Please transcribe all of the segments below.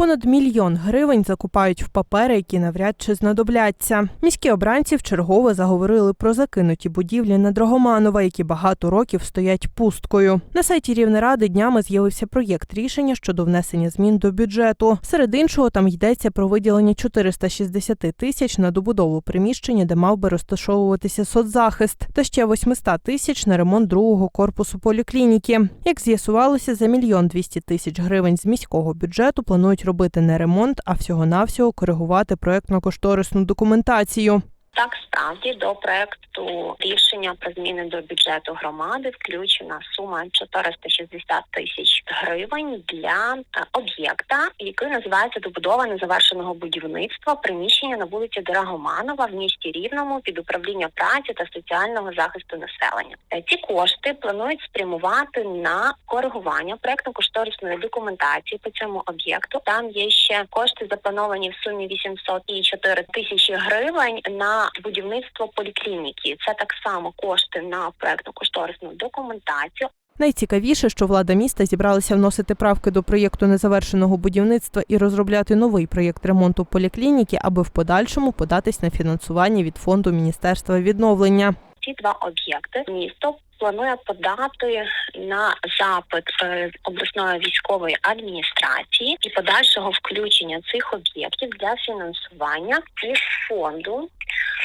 Понад мільйон гривень закупають в папери, які навряд чи знадобляться. Міські обранці вчергове заговорили про закинуті будівлі на Драгоманова, які багато років стоять пусткою. На сайті Рівнеради днями з'явився проєкт рішення щодо внесення змін до бюджету. Серед іншого там йдеться про виділення 460 тисяч на добудову приміщення, де мав би розташовуватися соцзахист, та ще 800 тисяч на ремонт другого корпусу поліклініки. Як з'ясувалося, за мільйон 200 тисяч гривень з міського бюджету планують робити не ремонт, а всього-навсього коригувати проектно-кошторисну документацію. Так, справді до проекту рішення про зміни до бюджету громади включена сума 460 тисяч гривень для е, об'єкта, який називається добудова незавершеного будівництва приміщення на вулиці Драгоманова в місті Рівному під управління праці та соціального захисту населення. Е, Ці кошти планують спрямувати на коригування проектно-кошторисної документації по цьому об'єкту. Там є ще кошти заплановані в сумі 804 тисячі гривень на будівництво поліклініки. Це так само кошти на проектно-кошторисну документацію. Найцікавіше, що влада міста зібралася вносити правки до проєкту незавершеного будівництва і розробляти новий проєкт ремонту поліклініки, аби в подальшому податись на фінансування від фонду Міністерства відновлення. Ці два об'єкти місто планує подати на запит е, обласної військової адміністрації і подальшого включення цих об'єктів для фінансування із фонду.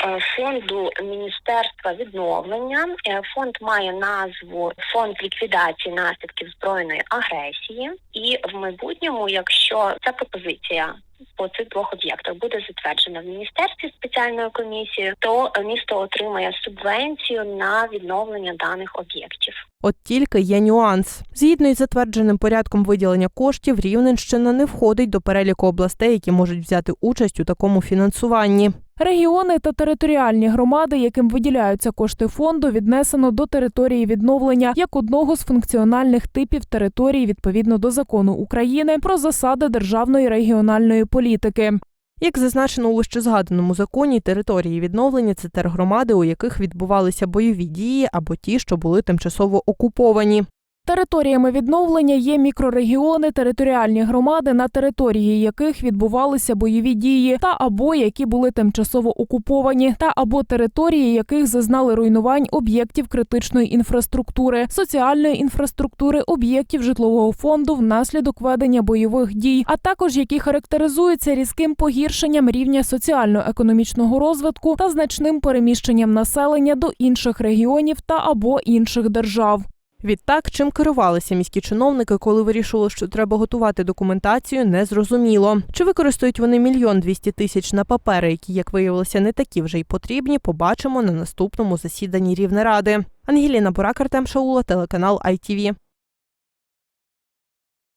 Е, Фонду Міністерства відновлення Е, фонд має назву Фонд ліквідації наслідків збройної агресії, і в майбутньому, якщо ця пропозиція по цих двох об'єктах буде затверджена в міністерстві спеціальною комісією, то місто отримає субвенцію на відновлення даних об'єктів. От тільки є нюанс. Згідно із затвердженим порядком виділення коштів, Рівненщина не входить до переліку областей, які можуть взяти участь у такому фінансуванні. Регіони та територіальні громади, яким виділяються кошти фонду, віднесено до території відновлення як одного з функціональних типів території відповідно до закону України про засади державної регіональної політики. Як зазначено у вище згаданому законі, території відновлення це тергромади, у яких відбувалися бойові дії або ті, що були тимчасово окуповані. Територіями відновлення є мікрорегіони, територіальні громади, на території яких відбувалися бойові дії, та або які були тимчасово окуповані, та або території, яких зазнали руйнувань об'єктів критичної інфраструктури, соціальної інфраструктури, об'єктів житлового фонду внаслідок ведення бойових дій, а також які характеризуються різким погіршенням рівня соціально-економічного розвитку та значним переміщенням населення до інших регіонів та або інших держав. Відтак, чим керувалися міські чиновники, коли вирішили, що треба готувати документацію, не зрозуміло. Чи використають вони мільйон двісті тисяч на папери, які, як виявилося, не такі вже й потрібні, побачимо на наступному засіданні Рівнеради. Ангеліна Бурак, Артем Шаула, телеканал ITV.